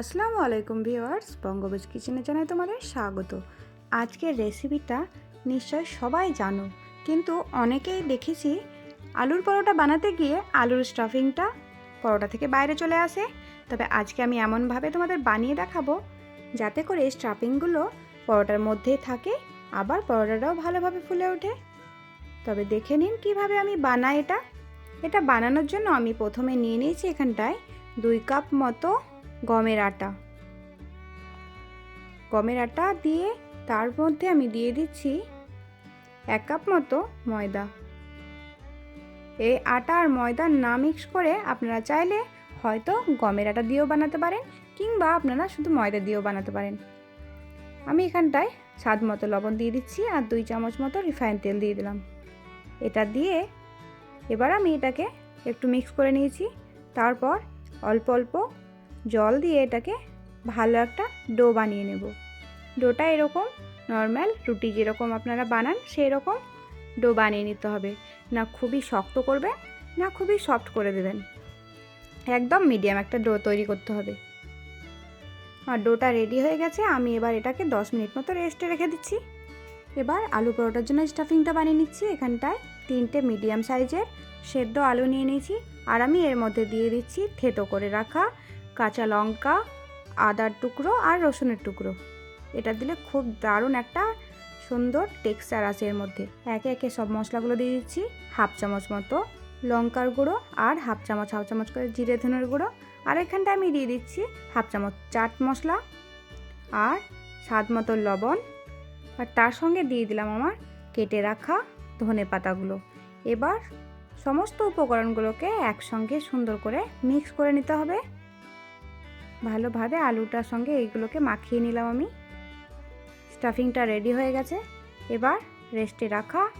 আসসালামু আলাইকুম ভিউয়ার্স, বঙ্গবজ কিচেনে জানাই তোমাদের স্বাগত। আজকের রেসিপিটা নিশ্চয় সবাই জানো, কিন্তু অনেকেই দেখেছি আলুর পরোটা বানাতে গিয়ে আলুর স্টাফিংটা পরোটা থেকে বাইরে চলে আসে। তবে আজকে আমি এমনভাবে তোমাদের বানিয়ে দেখাবো, যাতে করে স্টাফিংগুলো পরোটার মধ্যেই থাকে, আবার পরোটাটাও ভালোভাবে ফুলে ওঠে। তবে দেখে নিন কীভাবে আমি বানাই এটা। এটা বানানোর জন্য আমি প্রথমে নিয়ে নিয়েছি এখানটায় দুই কাপ মতো গমের আটা। গমের আটা দিয়ে তার মধ্যে আমি দিয়ে দিচ্ছি এক কাপ মতো ময়দা। এই আটা আর ময়দা না মিক্স করে আপনারা চাইলে হয়তো গমের আটা দিয়েও বানাতে পারেন কিংবা আপনারা শুধু ময়দা দিয়েও বানাতে পারেন। আমি এখানটায় স্বাদ মতো লবণ দিয়ে দিচ্ছি আর দুই চামচ মতো রিফাইন তেল দিয়ে দিলাম। এটা দিয়ে এবার আমি এটাকে একটু মিক্স করে নিয়েছি। তারপর অল্প অল্প জল দিয়ে এটাকে ভালো একটা ডো বানিয়ে নেব। ডোটা এরকম নর্মাল, রুটি যেরকম আপনারা বানান সেই রকম ডো বানিয়ে নিতে হবে। না খুবই শক্ত করবে না খুবই সফট করে দেবেন। একদম মিডিয়াম একটা ডো তৈরি করতে হবে। আর ডোটা রেডি হয়ে গেছে, আমি এবার এটাকে দশ মিনিট মতো রেস্টে রেখে দিচ্ছি। এবার আলু পরোটার জন্য স্টাফিংটা বানিয়ে নিচ্ছি। এখানটায় তিনটে মিডিয়াম সাইজের সেদ্ধ আলু নিয়ে নিয়েছি। আর আমি এর মধ্যে দিয়ে দিচ্ছি থেতো করে রাখা কাঁচা লঙ্কা, আদার টুকরো আর রসুনের টুকরো। এটা দিলে খুব দারুণ একটা সুন্দর টেক্সচার আছে এর মধ্যে। একে একে সব মশলাগুলো দিয়ে দিচ্ছি, হাফ চামচ মতো লঙ্কার গুঁড়ো আর হাফ চামচ হাফ চামচ করে জিরে ধনের গুঁড়ো। আর এখানটা আমি দিয়ে দিচ্ছি হাফ চামচ চাট মশলা আর স্বাদ মতো লবণ। আর তার সঙ্গে দিয়ে দিলাম আমার কেটে রাখা ধনে পাতাগুলো। এবার সমস্ত উপকরণগুলোকে একসঙ্গে সুন্দর করে মিক্স করে নিতে হবে। ভালোভাবে আলুটার সঙ্গে এইগুলোকে মাখিয়ে নিলাম আমি। স্টাফিংটা রেডি হয়ে গেছে। এবার রেস্টে রাখা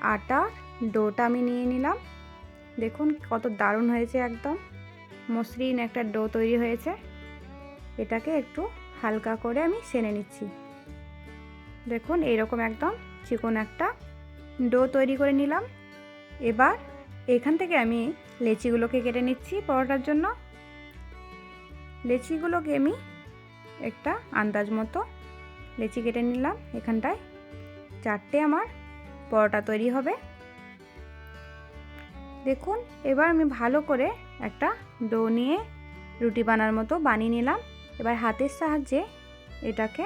আটা ডোটা আমি নিয়ে নিলাম। দেখুন কত দারুণ হয়েছে একদম। মসৃণ একটা ডো তৈরি হয়েছে। এটাকে একটু হালকা করে আমি সেনে নিচ্ছি। দেখুন এইরকম একদম চিকন একটা ডো তৈরি করে নিলাম। এবার এখান থেকে আমি লেচিগুলোকে কেটে নিচ্ছি পরোটার জন্য। লেচিগুলোকে আমি একটা আন্দাজ মতো লেচি কেটে নিলাম। এখানটায় চারটে আমার পরোটা তৈরি হবে। দেখুন, এবার আমি ভালো করে একটা ডো নিয়ে রুটি বানার মতো বানিয়ে নিলাম। এবার হাতের সাহায্যে এটাকে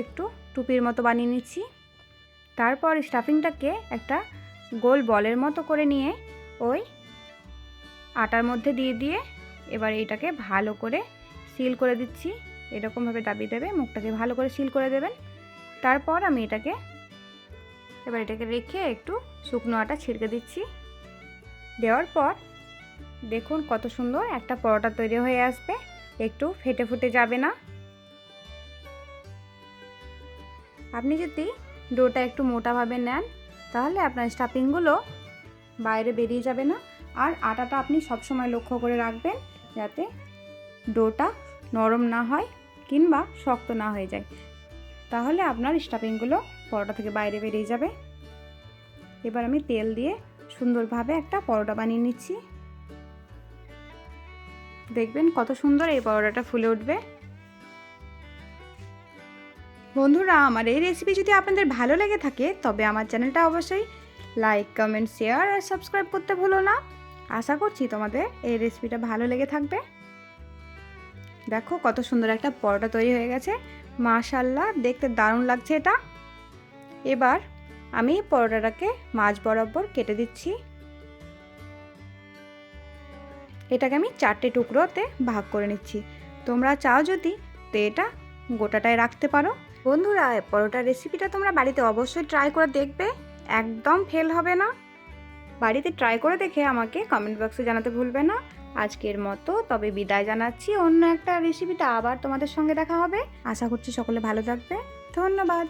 একটু টুপির মতো বানিয়ে নিচ্ছি। তারপর স্টাফিংটাকে একটা গোল বলের মতো করে নিয়ে ওই আটার মধ্যে দিয়ে দিয়ে এবার এইটাকে ভালো করে সিল করে দিচ্ছি। এরকমভাবে দাবি দেবে, মুখটাকে ভালো করে সিল করে দেবেন। তারপর আমি এটাকে, এবার এটাকে রেখে একটু শুকনো আটা ছিড়কে দিচ্ছি। দেওয়ার পর দেখুন কত সুন্দর একটা পরোটা তৈরি হয়ে আসবে, একটু ফেটে ফুটে যাবে না। আপনি যদি ডোটা একটু মোটাভাবে নেন, তাহলে আপনার স্টাফিংগুলো বাইরে বেরিয়ে যাবে না। আর আটাটা আপনি সবসময় লক্ষ্য করে রাখবেন যাতে ডোটা নরম না হয় কিংবা শক্ত না হয়ে যায়। তাহলে আপনার স্টাফিংগুলো পরোটা থেকে বাইরে বেরিয়ে যাবে। এবার আমি তেল দিয়ে সুন্দরভাবে একটা পরোটা বানিয়ে নিচ্ছি। দেখবেন কত সুন্দর এই পরোটাটা ফুলে উঠবে। বন্ধুরা, আমার এই রেসিপি যদি আপনাদের ভালো লেগে থাকে, তবে আমার চ্যানেলটা অবশ্যই লাইক কমেন্ট শেয়ার আর সাবস্ক্রাইব করতে ভুলো না। আশা করছি তোমাদের এই রেসিপিটা ভালো লেগে থাকবে। দেখো কত সুন্দর একটা পরোটা তৈরি হয়ে গেছে। মাশাল্লাহ দেখতে দারুণ লাগছে এটা। এবার আমি পরোটাটাকে মাছ বরাবর কেটে দিচ্ছি। এটাকে আমি চারটে টুকরোতে ভাগ করে নিচ্ছি। তোমরা চাও যদি তো এটা গোটাটায় রাখতে পারো। বন্ধুরা পরোটার রেসিপিটা তোমরা বাড়িতে অবশ্যই ট্রাই করে দেখবে। একদম ফেল হবে না। বাড়িতে ট্রাই করে দেখে আমাকে কমেন্ট বক্সে জানাতে ভুলবে না। আজকের মতো তবে বিদায় জানাচ্ছি। অন্য একটা রেসিপিটা আবার তোমাদের সঙ্গে দেখা হবে। আশা করছি সকলে ভালো থাকবে। ধন্যবাদ।